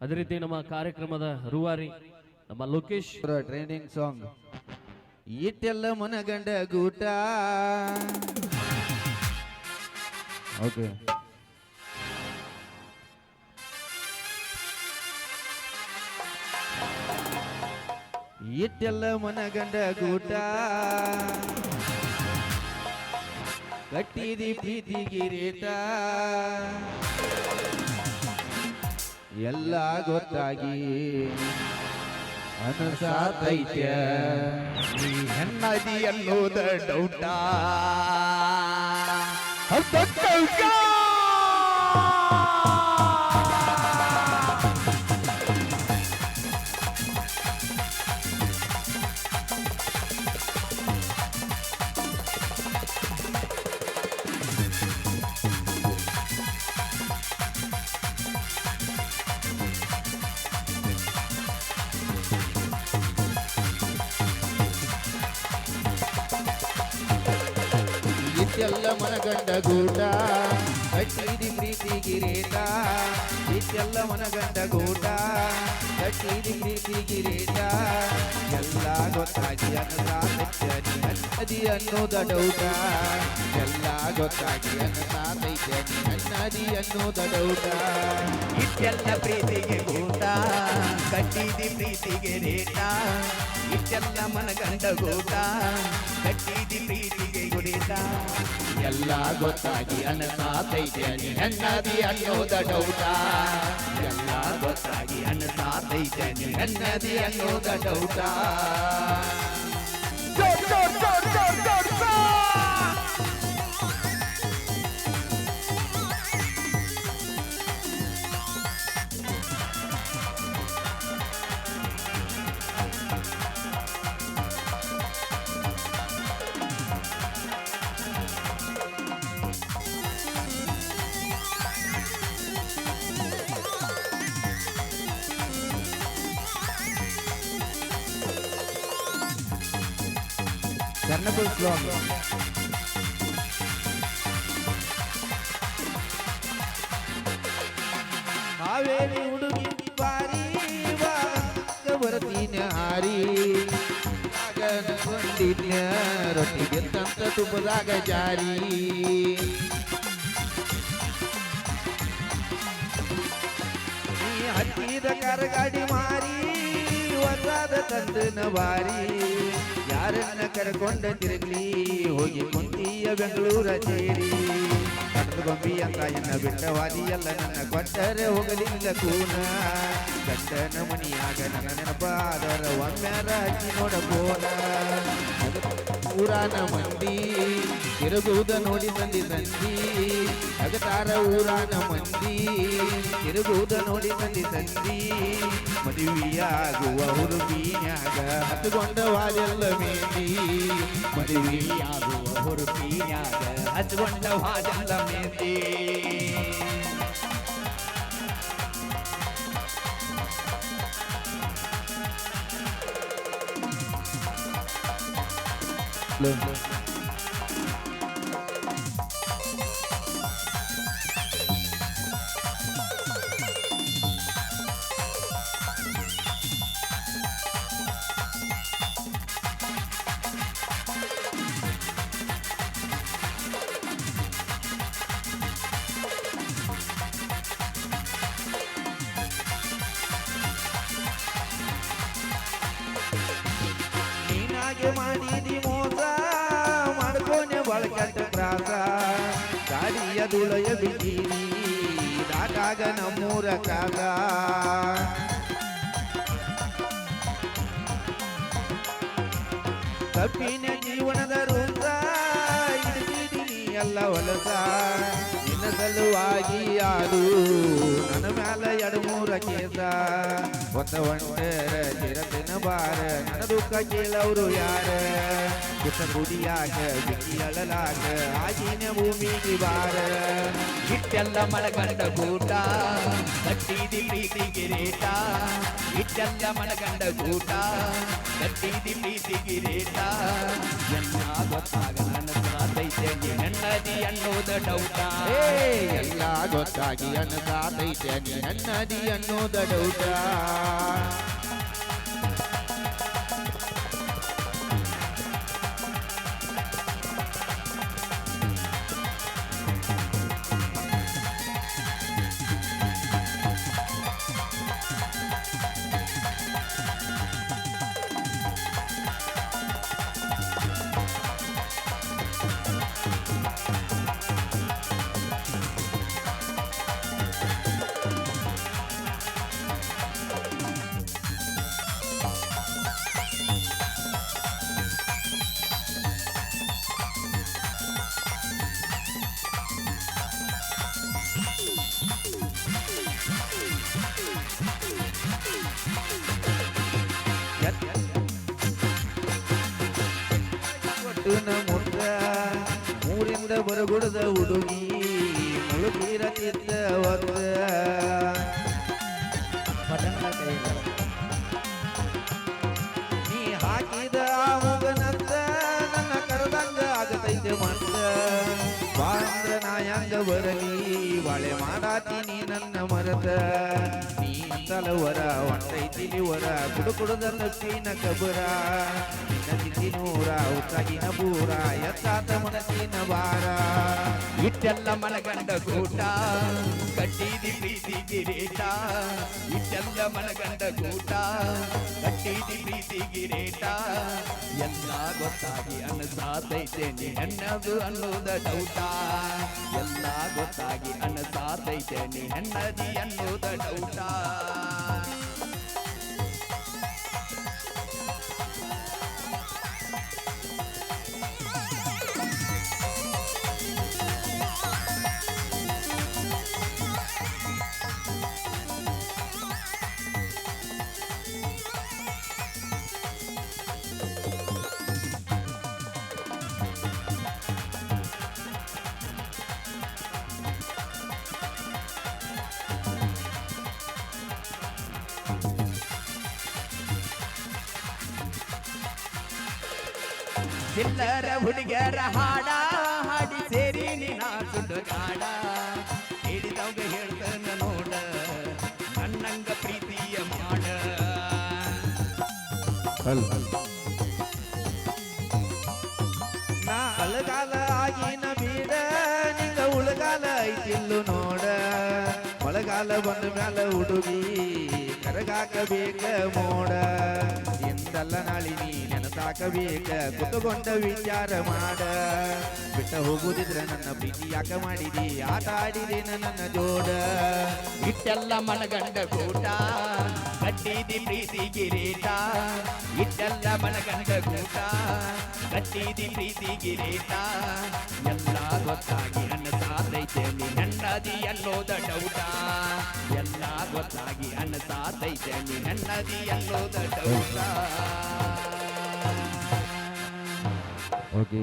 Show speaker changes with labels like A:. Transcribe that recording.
A: ಅದೇ ರೀತಿ ನಮ್ಮ ಕಾರ್ಯಕ್ರಮದ ರೂವಾರಿ ನಮ್ಮ ಲೋಕೇಶ್.
B: ಟ್ರೈನಿಂಗ್ ಸಾಂಗ್ ಇಟ್ಟೆಲ್ಲ ಮನಗಂಡ ಗೂಟ. ಓಕೆ ಇಟ್ಟೆಲ್ಲ ಮನಗಂಡ ಗೂಟ. ಕಟ್ಟಿದಿ ಪ್ರೀತಿ ಗಿರೀಟ ಎಲ್ಲ ಗೊತ್ತಾಗಿ ಅನಸಾತೈತ್ಯ.
C: ನೀ ಹೆಣ್ಣದಿ ಅನ್ನೋದ ಡೌಟ
B: ಇಷ್ಟೆಲ್ಲ ಮನಗಂಡ ಗೂಟ. ಕಟ್ಟಿದಿ ಪ್ರೀತಿ ಗಿರೇಟ ಇಷ್ಟೆಲ್ಲ ಮನಗಂಡ ಗೂಟ. ಕಟ್ಟಿದಿ ಪ್ರೀತಿ ಗಿರೇಟ ಎಲ್ಲ ಗೊತ್ತಾಗಿ ಅನ್ನಸಾತೈತ್ಯ ನೀ ಅನ್ನದಿ ಅನ್ನೋದ ಡೌಟ ಎಲ್ಲ ಗೊತ್ತಾಗಿ ಅನ್ನಸಾತೈತ್ಯ ನೀ ಅನ್ನದಿ ಡೌಟ
C: ಇಟ್ಟೆಲ್ಲ ಪ್ರೀತಿಗೆ ಗೂಟ. ಕಟ್ಟಿದಿ ಪ್ರೀತಿಗೆ ರೇಟ ಇಟ್ಟೆಲ್ಲ ಮನಗಂಡ ಗೂಟ. ಕಟ್ಟಿದಿ ಪ್ರೀತಿಗೆ ಗುಡಿಟ
B: ಎಲ್ಲ ಗೊತ್ತಾಗಿ ಅನ್ನಸಾತೈತ್ಯ ನೀ ಅನ್ನದಿ ಅನ್ನೋದ ಡೌಟ.
C: ಎಲ್ಲ ಗೊತ್ತಾಗಿ ಅನ್ನಸಾತೈತೆ ನೀ
B: ಅನ್ನದಿ ಅನ್ನೋದ ಡೌಟ. Carnaval Flamengo. हवेली उडवी पारी वारतीन हारी लागन पंडितन रोटी ಹೊಸಾದ ತಂದನ ಬಾರಿ, ಯಾರನ್ನ ಕರ್ಕೊಂಡ ತಿರುಗಲಿ, ಹೋಗಿ ಕುಂತಿಯ ಬೆಂಗಳೂರ ಸೇರಿ. ಕಟ್ಟದ ಗೊಂಬಿ ಅಂತ ಎನ್ನ ಬಿಟ್ಟವಾದಿ ಎಲ್ಲ ನನ್ನ ಕೊಟ್ಟರೆ ಹೋಗಲಿಲ್ಲ ಕೂನ ಕಟ್ಟನ ಮನಿಯಾಗ ನನ್ನ ನೆನಪಾದರ ಒಮ್ಮೆರ ಹಚ್ಚಿ ನೋಡಬೋದ ಪುರಾಣ ಮಂದಿ ತಿರುಗುವುದ ನೋಡಿ ಬಂದಿ ತಂದಿ ಅಗತಾರ ಊರಾನ ಮಂದಿ. ತಿರುಗುವುದ ನೋಡಿ ತಂದಿ ತಂದಿ ಮದುವೆಯಾಗುವ ಹುರುಪಿನ್ಯಾಗ ಹತ್ತುಕೊಂಡ ವಾದೆಲ್ಲ ಮೇಂದಿ ಮದುವೆಯಾಗುವ
C: ಹುರುಪಿನ್ಯಾಗ ಹಚ್ಕೊಂಡ ಹಾಜಲ್ಲ ಮೇತಿ
B: ನೀನಾಗೆ ಮಾಡಿದಿ ಮೋಸ ಮಾಡ್ಕೋನೆ ಬಳಕೆಟ್ಟ ತ್ರಾಸ ಗಾಡಿಯ ದುಳಯ ಬಿದ್ದೀರಿ ದಾಟಾಗ ನಮ್ಮೂರ ಕಾಗ. ತಪ್ಪಿನ ಜೀವನದ ರೂಪ ಎಲ್ಲ ಹೊಲಸ. ಸಲುವಾಗಿ ಯಾರು ನನ್ನ ಮ್ಯಾಲ ಎಡಮೂರ ಕೇಸ ಒಂದ ಒಂಟರ ಚಿರತಿನ ಬಾರ ನನ್ನ ದುಃಖ ಕೇಳವ್ರು ಯಾರ ಕುಸ ಕುಡಿಯಾಕ ಬಿಕ್ಕಿ ಅಳಲಾಕ ಆಗಿನ ಭೂಮಿಗೆ ಬಾರ
C: ಇಟ್ಟೆಲ್ಲ ಮಳಗಂಡ ಗೂಟ ಕಟ್ಟಿದಿ ಪ್ರೀತಿ ಪ್ರೀತಿಗೆ ರೇಟ ಇಟ್ಟೆಲ್ಲ ಮನಗಂಡ ಕೂಟ ಕಟ್ಟಿದಿ ಪ್ರೀತಿಗೆ ರೇಟ ಎಲ್ಲ ಗೊತ್ತಾಗ ನನಸಾದೈತೆ ನೀ ನನ್ನದಿ ಅನ್ನೋದ ಡೌಟ.
B: ಎಲ್ಲ ಗೊತ್ತಾಗಿ ಅನ್ನಸಾತೈತೆ ನೀ ನನ್ನದಿ ಅನ್ನೋದ ಡೌಟ. ಕೊಟ್ಟನ ಮುಂದ ಮೂರಿಂದ ಬರಗುಡದ ಹುಡುಗಿ ಮುಳುಗೀರ ಒಂದ ನೀ ಹಾಕಿದ ಆ ಮುಗನಂದ ನನ್ನ ಕರೆದಂಗ ಆಗತೈತೆ ಮಂದ ಬಾಂದ್ರ ನಾ ಹೆಂಗ ಬರಲಿ, ಬಾಳೆ ಮಾಡಾತೀನಿ ನನ್ನ ಮರದ ನೀ ತಲವರ ಹೊಂಟೈತಿಲಿ ತಿಳಿವರ ಕುಡು ಕುಡುದ ತಪ್ಪಿನ ಕಬರ. ತಿಥಿ ನೂರ ಉತ್ತಾಗಿನ ಬೂರ ಎತ್ತಾತ ಮನಸ್ಸಿನ ಬಾರ
C: ಇಟ್ಟೆಲ್ಲ ಮನಗಂಡ ಕೂಟ, ಕಟ್ಟಿದಿ ಪ್ರೀತಿ ಗಿರೇಟ ಇಟ್ಟೆಲ್ಲ ಮನಗಂಡ ಕೂಟ, ಕಟ್ಟಿದಿ ಪ್ರೀತಿ ಗಿರೇಟ ಎಲ್ಲ ಗೊತ್ತಾಗಿ ಅನಸಾತೈತೆ ನೀ ಹೆಣ್ಣದು ಅನ್ನೋದ ಡೌಟ. ಎಲ್ಲ ಗೊತ್ತಾಗಿ ಅನಸಾತೈತೆ ನೀ ಹೆಣ್ಣದಿ ಅನ್ನೋದ ಡೌಟ. ಚಿಲ್ಲರ ಹುಡುಗರ ಹಾಡ ಹಾಡಿ ಸೇರಿ ನಿನ ಸುಡುಗಾಡ ಹಿಡಿದವಾಗ ಹೇಳ್ತಾನ ನೋಡ ನನ್ನಂಗ ಪ್ರೀತಿಯ ಮಾಡ
B: ನಾ ಅಳಗಾಲ ಆಗಿನ ಬೀಡ ನಿಂಗ ಉಳಗಾಲ ಐತಿಲ್ಲು ನೋಡ ಮಳೆಗಾಲ ಬಂದ ಮ್ಯಾಲ ಹುಡುಗಿ ಕರಗಾಕಬೇಕ ಮೋಡ ಎಂದಲ್ಲ ನಾಳಿನಿ ನೆನಸಾಕಬೇಕ. ಕುತುಕೊಂಡ ವಿಚಾರ ಮಾಡ. ಬಿಟ್ಟ ಹೋಗುದಿದ್ರ ನನ್ನ ಪ್ರೀತಿ ಯಾಕ ಮಾಡಿದಿ? ಆಟ ಆಡಿದೆ ನನ್ನ ಜೋಡ.
C: ಇಟ್ಟೆಲ್ಲ ಮನಗಂಡ ಕೂಟ ಕಟ್ಟಿದಿ ಪ್ರೀತಿ ಗಿರೀಟ ಇಟ್ಟೆಲ್ಲ ಮನಗಂಡ ಕೂಟ ಕಟ್ಟಿದಿ ಪ್ರೀತಿ ಗಿರೀಟ ಎಲ್ಲ ಗೊತ್ತಾಗಿ ಅನ್ನ ಸಾತೈತೆ ನೀ ನನ್ನದಿ ಅನ್ನೋದ ಡೌಟ? ಎಲ್ಲ ಗೊತ್ತಾಗಿ ಅನ್ನ ಸಾತೈತೆ ನೀ ನನ್ನದಿ ಅನ್ನೋದ ಡೌಟ?
A: ಓಕೆ